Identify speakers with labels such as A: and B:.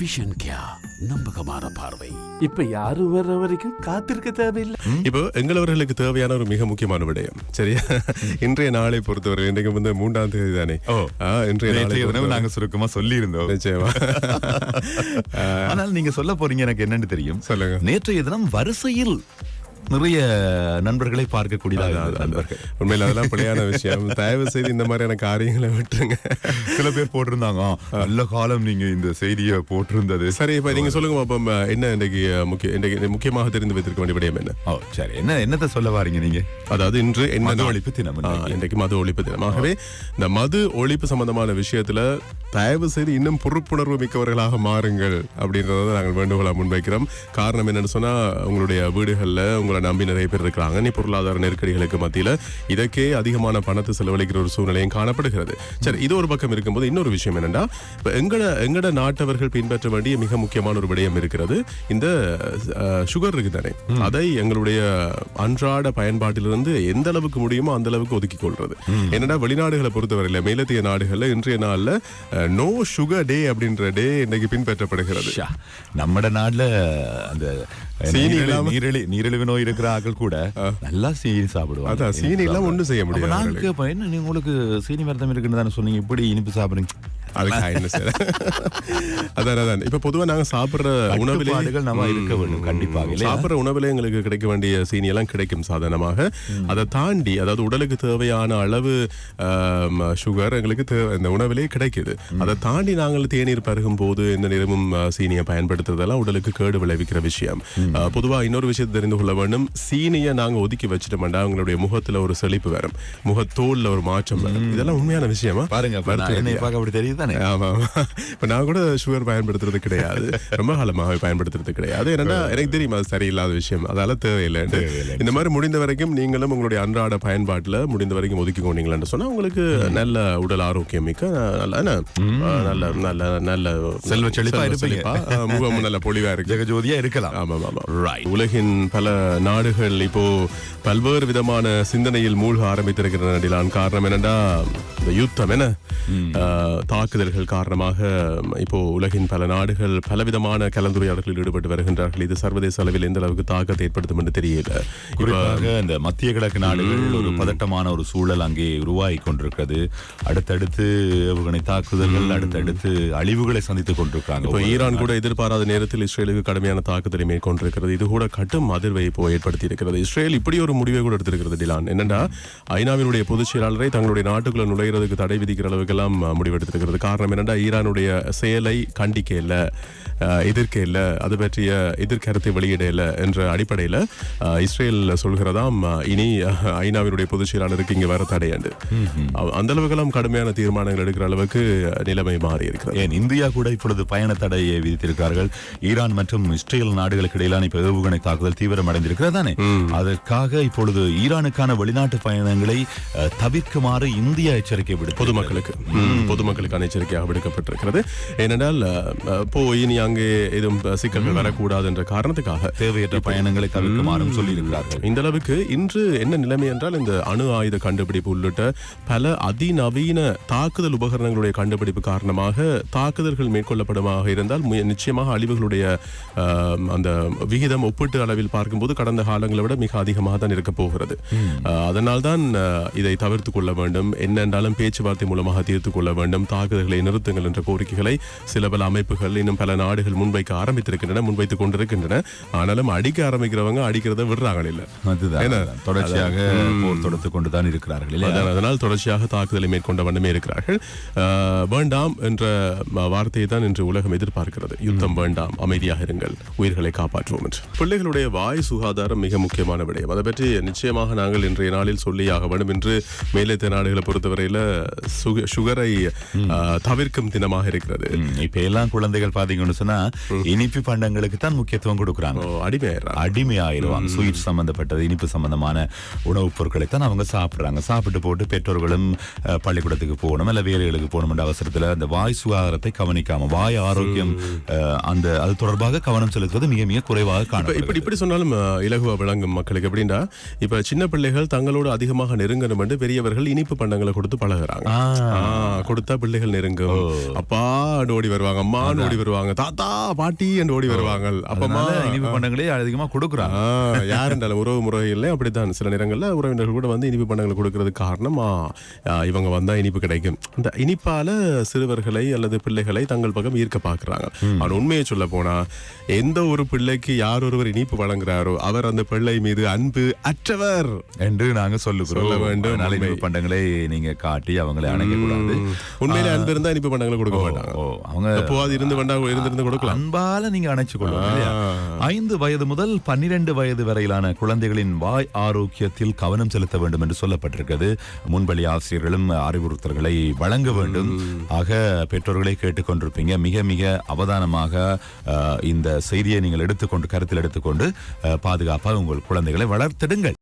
A: Vision கியா நம்பகமான பார்வை.
B: இப்ப யாரும் வர்ற வரைக்கும் காத்திருக்க தேவையில்லை.
C: இப்போ எங்களவர்களுக்கு தேவையான ஒரு மிக முக்கியமான விடயம். சரியா? இன்றைய நாளை பொறுத்தவரை இன்றைக்கு வந்து மூன்றாம் தேதி தானே?
D: ஓ.
C: இன்றைய நாளை
D: நேற்றைய தினம்
C: பொறுத்தவரை-
D: நாங்க சுருக்கமா சொல்லி இருந்தோம்
C: நிச்சயமா
D: ஆனால் நீங்க சொல்ல போறீங்க எனக்கு என்னன்னு தெரியும்.
C: சொல்லுங்க.
D: நேற்றைய தினம் வரிசையில் நிறைய நண்பர்களை பார்க்கக்கூடியதாக நண்பர்கள்.
C: உண்மையில அதெல்லாம் பிழையான விஷயம். தயவு செய்து இந்த மாதிரியான காரியங்களை விட்டுருங்க.
D: சில பேர் போட்டிருந்தாங்க. "ஆ, நல்ல காலம் நீங்க இந்த செய்தியை போட்டிருந்தது.
C: சரி இப்ப நீங்க சொல்லுங்க பாப்போம் என்ன இன்னைக்கு அஹ், முக்கிய இன்னைக்கு முக்கியமாக தெரிந்து வைத்திருக்க வேண்டிய விடயம் என்ன?
D: ஓ சரி. என்ன என்னத்தை சொல்ல வாரீங்க நீங்க?
C: அதாவது இன்று என்ன
D: மது? ஒழிப்பு தினம்.
C: இன்றைக்கு. மது ஒழிப்பு தினம். ஆகவே இந்த மது ஒழிப்பு சம்பந்தமான விஷயத்துல தயவு செய்து இன்னும் பொறுப்புணர்வு மிக்கவர்களாக மாறுங்கள் அப்படின்றத நாங்கள் வேண்டுகோளா முன்வைக்கிறோம். காரணம் என்னன்னு சொன்னா உங்களுடைய வீடுகள்ல உங்களை நம்பி நிறைய பேர் இருக்கிறாங்க. நீ பொருளாதார நெருக்கடிகளுக்கு மத்தியில இதற்கே அதிகமான பணத்தை செலவழிக்கிற ஒரு சூழ்நிலையும் காணப்படுகிறது. சரி இது ஒரு பக்கம் இருக்கும்போது இன்னொரு விஷயம் என்னன்னா இப்ப எங்கட எங்கட நாட்டவர்கள் பின்பற்ற வேண்டிய மிக முக்கியமான ஒரு விடயம் இருக்கிறது இந்த சுகர் இருக்கு தானே. அதை எங்களுடைய அன்றாட பயன்பாட்டிலிருந்து எந்த அளவுக்கு முடியுமோ அந்த அளவுக்கு ஒதுக்கி கொள்றது. என்னன்னா வெளிநாடுகளை பொறுத்தவரையில மேலத்திய நாடுகள்ல இன்றைய நாள்ல நோ சுகர் டே அப்படின்ற டே இன்னைக்கு பின்பற்றப்படுகிறது.
D: ஷா, நம்மட நாட்டுல அந்த நீரிழிவு நோய் இருக்கிற கூட நல்லா சீனி சாப்பிடுவாங்க
C: அதான், சீனி
D: சாப்பிடுவாங்க.
C: ஒண்ணும் செய்ய முடியாது
D: நான். கேட்பேன் என்ன உங்களுக்கு சீனி மருந்தம் இருக்குன்னு தானே சொன்னீங்க இப்படி இனிப்பு சாப்பிடுறீங்க
C: kindness. வேற. அதான் அதான். இப்ப பொதுவா நாங்க சாப்பிடுற உணவிலே
D: கட்டுப்பாடுகள் நம்ம இருக்க வேண்டும் கண்டிப்பாக?
C: சாப்பிடுற உணவுல எங்களுக்கு கிடைக்க வேண்டிய சீனி எல்லாம் கிடைக்கும் சாதாரணமாக. அதை தாண்டி அதாவது உடலுக்கு தேவையான அளவு சுகர் எங்களுக்கு இந்த உணவிலே கிடைக்குது. அதை தாண்டி நாங்கள் தேநீர் பருகும் போது இந்த நேரமும் அஹ், சீனியை பயன்படுத்துறதெல்லாம் உடலுக்கு கேடு விளைவிக்கிற விஷயம். அஹ், பொதுவா இன்னொரு விஷயத்தை தெரிந்து கொள்ள வேண்டும். சீனியை நாங்க ஒதுக்கி வச்சிட்டோம்னா அவங்களுடைய முகத்துல ஒரு செழிப்பு வரும். முகத்தோல்ல ஒரு மாற்றம் வரும். இதெல்லாம் உண்மையான விஷயமா?
D: பாருங்க அப்படி தெரியுது தானே?
C: ஆமா ஆமா. இப்ப நான் கூட சுகர் பயன்படுத்துறது கிடையாது. ரொம்ப காலமாக பயன்படுத்துறது கிடையாது. ஏன்னா எனக்கு தெரியும் அது சரியில்லாத விஷயம். அதால தேவையில்லை இந்த மாதிரி முடிந்த வரைக்கும் நீங்களும் உங்களுடைய அன்றாட பயன்பாட்டுல முடிந்த வரைக்கும் ஒதுக்கி கொண்டீங்களான்னு சொன்னா உங்களுக்கு நல்ல உடல் ஆரோக்கியம் மிக்க நல்ல நல்ல நல்ல நல்ல
D: செல்வ செழிப்பா இருப்பீங்க.
C: செழிப்பா, அஹ், முகம் நல்ல பொலிவா இருக்கு.
D: ஜெகஜோதியா இருக்கலாம்.
C: ஆமாம் ஆமாம் ரைட் உலகின் பல நாடுகள் இப்போ பல்வேறு விதமான சிந்தனையில் மூழ்க ஆரம்பித்திருக்கிற நடிலான் காரணம் என்னன்னா இந்த யுத்தம் ஆஹ், தாக்குதல்கள் காரணமாக இப்போ உலகின் பல நாடுகள் பலவிதமான கலந்துரையாடல்களில் ஈடுபட்டு வருகின்றார்கள். இது சர்வதேச அளவில் எந்த அளவுக்கு தாக்கத்தை ஏற்படுத்தும் என்று தெரியல.
D: குறிப்பாக இந்த மத்திய கிழக்கு நாடுகள் ஒரு பதட்டமான ஒரு சூழல் அங்கே உருவாகி கொண்டிருக்கிறது. அடுத்தடுத்து ஏவுகணை தாக்குதல்கள் அடுத்தடுத்து அழிவுகளை சந்தித்துக் கொண்டிருக்காங்க.
C: இப்போ ஈரான் கூட எதிர்பாராத நேரத்தில் இஸ்ரேலுக்கு கடுமையான தாக்குதலை மேற்கொண்டிருக்கிறது. இது கூட கடும் அதிர்வை இப்போ ஏற்படுத்தி இருக்கிறது இஸ்ரேல் இப்படி ஒரு முடிவை கூட எடுத்திருக்கிறது டிலான். என்னன்னா ஐநாவினுடைய பொதுச் செயலாளரை தங்களுடைய நாட்டுக்குள்ள நுழைகிறதுக்கு தடை விதிக்கிற அளவுக்கெல்லாம் முடிவெடுத்திருக்கிறது. காரணம் என்னன்னா ஈரானுடைய செயலை கண்டிக்க இல்ல எதிர்க்க இல்ல அது பற்றிய எதிர்கருத்தை வெளியிட இல்ல என்ற அடிப்படையில இஸ்ரேல் சொல்கிறதாம் இனி ஐநாவினுடைய பொதுச் செயலாளருக்கு இங்க வர தடையாண்டு. அந்த அளவுக்கெல்லாம் கடுமையான தீர்மானங்கள் எடுக்கிற அளவுக்கு நிலைமை மாறி இருக்கிறது
D: ஏன் இந்தியா கூட இப்பொழுது பயண தடையை விதித்திருக்கிறார்கள். ஈரான் மற்றும் இஸ்ரேல் நாடுகளுக்கு இடையிலான இப்ப ஏவுகணை தாக்குதல் தீவிரமடைந்திருக்கிறது தானே அதற்காக இப்பொழுது ஈரானுக்கான வெளிநாட்டு பயணங்களை தவிர்க்குமாறு இந்தியா எச்சரிக்கை விடுத்து
C: பொதுமக்களுக்கு. ம், பொதுமக்களுக்கான எச்சரிக்கையாக விடுக்கப்பட்டிருக்கிறது. ஏனென்றால் போய் நீ அங்கே எதுவும் சிக்கல்கள் வரக்கூடாது என்ற காரணத்துக்காக
D: தேவையற்ற பயணங்களை தவிர்க்குமாறும் சொல்லியிருக்கிறார்கள்.
C: இந்த அளவுக்கு இன்று என்ன நிலைமை என்றால் இந்த அணு ஆயுத கண்டுபிடிப்பு உள்ளிட்ட பல அதிநவீன தாக்குதல் உபகரணங்களுடைய கண்டுபிடிப்பு காரணமாக தாக்குதல்கள் மேற்கொள்ளப்படுமாக இருந்தால் நிச்சயமாக அழிவுகளுடைய அந்த விகிதம் ஒப்பிட்டு அளவில் பார்க்கும்போது கடந்த காலங்களை விட மிக அதிகமாக தான் இருக்க போகிறது. அதனால் தான் இதை தவிர்த்து கொள்ள வேண்டும். பேச்சுவார்த்தை மூலமாக தீர்த்து கொள்ள வேண்டும். தாக்குதல்களை நிறுத்துங்கள் என்ற கோரிக்கைகளை சில பல அமைப்புகள் இன்னும் பல நாடுகள் முன்வைக்க ஆரம்பித்திருக்கின்றன முன்வைத்துக் கொண்டிருக்கின்றன. ஆனாலும் அடிக்க ஆரம்பிக்கிறவங்க அடிக்கிறத விடுறாங்க இல்ல.
D: அதுதான். தொடர்ச்சியாக போர் தொடுத்துக் கொண்டுதான் இருக்கிறார்கள்
C: அதனால் தொடர்ச்சியாக தாக்குதலை மேற்கொண்ட வண்ணமே இருக்கிறார்கள். வேண்டாம் என்ற வார்த்தையை தான் இன்று உலகம் எதிர்பார்க்கிறது. யுத்தம் வேண்டாம் அமைதியாக இருங்கள் உயிர்களை காப்பாற்றுவோம் என்று. பிள்ளைகளுடைய வாய் சுகாதாரம் மிக முக்கியமான விடயம். அதை பற்றி நிச்சயமாக நாங்கள் இன்றைய நாளில் சொல்லியாக வேண்டும். என்று மேலத்த நாடுகளை பொறுத்தவரையில சுகரை தவிர்க்கும் தினமாக இருக்கிறது.
D: இப்ப எல்லாம் குழந்தைகள் பாத்தீங்கன்னு சொன்னா இனிப்பு பண்டங்களுக்கு தான் முக்கியத்துவம் கொடுக்குறாங்க.
C: ஓ, அடிமையாயிடுறாங்க.
D: அடிமையாயிருவாங்க. ஸ்வீட் சம்பந்தப்பட்டது இனிப்பு சம்பந்தமான உணவுப் பொருட்களை தான் அவங்க சாப்பிடுறாங்க. சாப்பிட்டு போட்டு பெற்றோர்களும் பள்ளிக்கூடத்துக்கு போகணும் இல்ல வேலைகளுக்கு போகணும் என்ற அவசரத்துல அந்த வாய் சுகாதாரத்தை கவனிக்காம வாய் ஆரோக்கியம் அந்த அது தொடர்பாக கவனம் செலுத்துவது மிக மிக குறைவாக
C: இப்ப இப்படி இப்படி சொன்னாலும் இலகுவா விளங்கும் மக்களுக்கு. எப்படின்னா இப்ப சின்ன பிள்ளைகள் தங்களோடு அதிகமாக நெருங்கணும் என்று பெரியவர்கள் இனிப்பு பண்டங்களை கொடுத்து பழகுறாங்க. கொடுத்தா பிள்ளைகள் நெருங்கும். அப்பா ஓடி வருவாங்க. அம்மா ஓடி வருவாங்க. தாத்தா பாட்டி என்று ஓடி வருவாங்க. அப்பமா
D: இனிப்பு பண்டங்களே அதிகமா கொடுக்குறாங்க.
C: யார் என்றாலும் உறவு முறைகள்ல அப்படித்தான். சில நேரங்கள்ல உறவினர்கள் கூட வந்து இனிப்பு பண்டங்களை கொடுக்கறதுக்கு காரணம் இவங்க வந்தா இனிப்பு கிடைக்கும். இந்த இனிப்பால சிறுவர்களை அல்லது பிள்ளைகளை தங்கள் பக்கம் ஈர்க்க பாக்குறாங்க. ஆனா உண்மையை சொல்ல போனா எந்த ஒரு பிள்ளைக்கு யார் ஒருவர் இனிப்பு வழங்குறாரோ அவர் அந்த பிள்ளை மீது அன்பு அற்றவர்.
D: என்று நாங்க சொல்லுகிறோம்.
C: சொல்ல வேண்டும்,
D: பண்டங்களை நீங்க காட்டி அவங்களை அணைக்க கூடாது
C: உண்மையிலே அன்பு இருந்தா இனிப்பு பண்டங்களை கொடுக்க மாட்டாங்க.
D: அவங்க
C: எப்போவாது இருந்து வேண்டா இருந்திருந்து கொடுக்கலாம்.
D: அன்பால நீங்க அணைச்சு கொள்ளுங்க இல்லையா? ஐந்து வயது முதல் பன்னிரண்டு வயது வரையிலான குழந்தைகளின் வாய் ஆரோக்கியத்தில் கவனம் செலுத்த வேண்டும் என்று சொல்லப்பட்டிருக்கிறது. முன்பள்ளி ஆசிரியர்களும் அறிவுறுத்தல்களை வழங்க வேண்டும். ஆக பெற்றோர்களை கேட்டுக்கொண்டிருப்பீங்க. மிக மிக அவதானமாக இந்த செய்தியை நீங்கள் எடுத்துக்கொண்டு கருத்தில் எடுத்துக்கொண்டு பாதுகாப்பாக உங்கள் குழந்தைகளை வளர்த்திடுங்கள்.